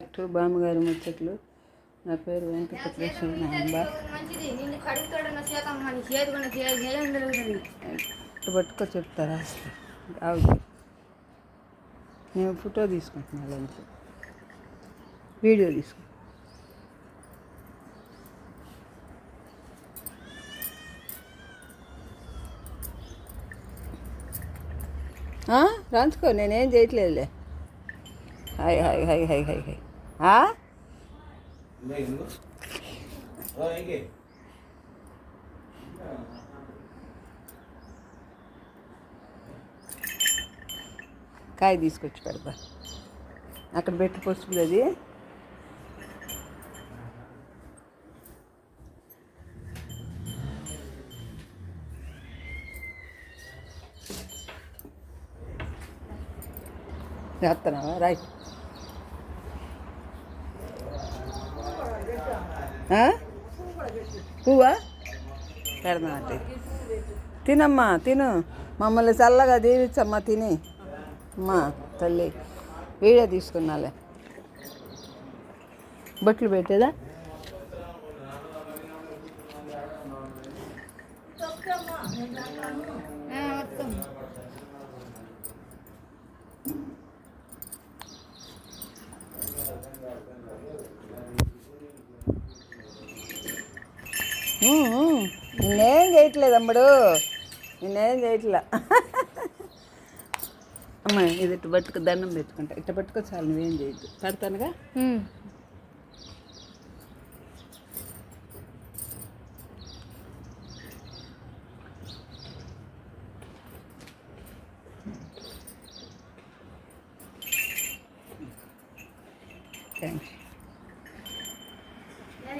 To బామ్మగారి ముచ్చట్లు. నా పేరు వెంకటకృష్ణ నాంబ పట్టుకో చెప్తారా రాస్తా. నేను ఫోటో తీసుకుంటున్నాను అంతే వీడియో తీసుకు. రాంచుకో నేనేం చేయట్లేదులే. Hi hi hi hi hi hi. కాయ తీసుకొచ్చి పెడతా. అక్కడ పెట్టి పసుపు అది. చేస్తున్నావా రైట్ పువ్వా? పెడదాం అంటే తినమ్మా తిను. మమ్మల్ని చల్లగా దీవించమ్మా తిని. అమ్మా తల్లి వీడియో తీసుకున్నాలే. బొట్లు పెట్టేదా? నిన్నేం చేయట్లేదు అమ్ముడు. నిన్నేం చేయట్లే. అమ్మా ఇది ఇటు పట్టుకు దండం పెట్టుకుంటా. ఇట్ట పట్టుకో చాలు నువ్వేం చేయొద్దు. పెడతానుగా? థ్యాంక్స్